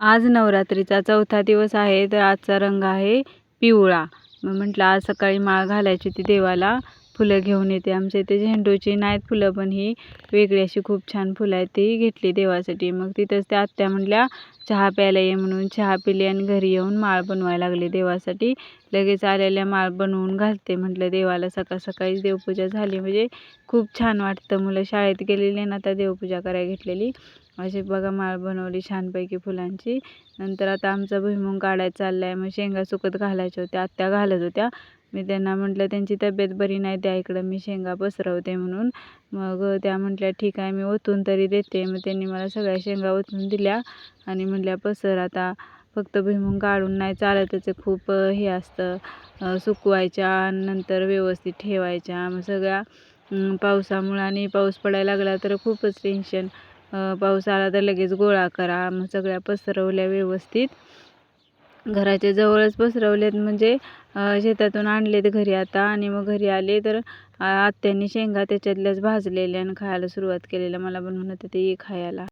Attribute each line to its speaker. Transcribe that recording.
Speaker 1: आज नवरात्रीचा चौथा दिवस आहे तर आजचा रंग आहे पिवळा. मग म्हटलं आज सकाळी माळ घालायची ती देवाला. फुलं घेऊन येते. आमच्या इथे झेंडूची नाहीत फुलं पण ही वेगळी अशी खूप छान फुलं आहेत. ती घेतली देवासाठी. मग तिथंच त्या आत्या म्हणल्या चहा प्यायला ये म्हणून. चहा पिली आणि घरी येऊन माळ बनवायला लागली देवासाठी. लगेच आलेल्या माळ बनवून घालते म्हटलं देवाला. सकाळ सकाळीच देवपूजा झाली. म्हणजे खूप छान वाटतं. मुलं शाळेत गेलेली ना आता देवपूजा करायला घेतलेली. अशी बघा माळ बनवली छानपैकी फुलांची. नंतर आता आमचा भुईमुंग काढायचा चालला आहे मग शेंगा सुकत घालायच्या होत्या. आत्या घालत होत्या. मी त्यांना म्हटलं त्यांची तब्येत बरी नाही त्या इकडं मी शेंगा पसरवते म्हणून. मग त्या म्हटल्या ठीक आहे मी ओतून तरी देते. मग त्यांनी मला सगळ्या शेंगा ओतून दिल्या आणि म्हटल्या पसर आता फक्त भुईमुंग काढून नाही चालतच त्याचं खूप हे असतं सुकवायच्या नंतर व्यवस्थित ठेवायच्या. मग सगळ्या पावसामुळं आणि पाऊस पडायला लागला तर खूपच टेन्शन पाऊस आला तर लगेच गोळा करा. मग सगळ्या पसरवल्या व्यवस्थित. घराच्या जवळच पसरवलेत. म्हणजे शेतातून आणलेत घरी आता आणि मग घरी आले तर आत्यांनी शेंगा त्याच्यातल्याच भाजलेल्या आणि खायला सुरुवात केलेल्या. मला पण म्हणत होते ये खायला.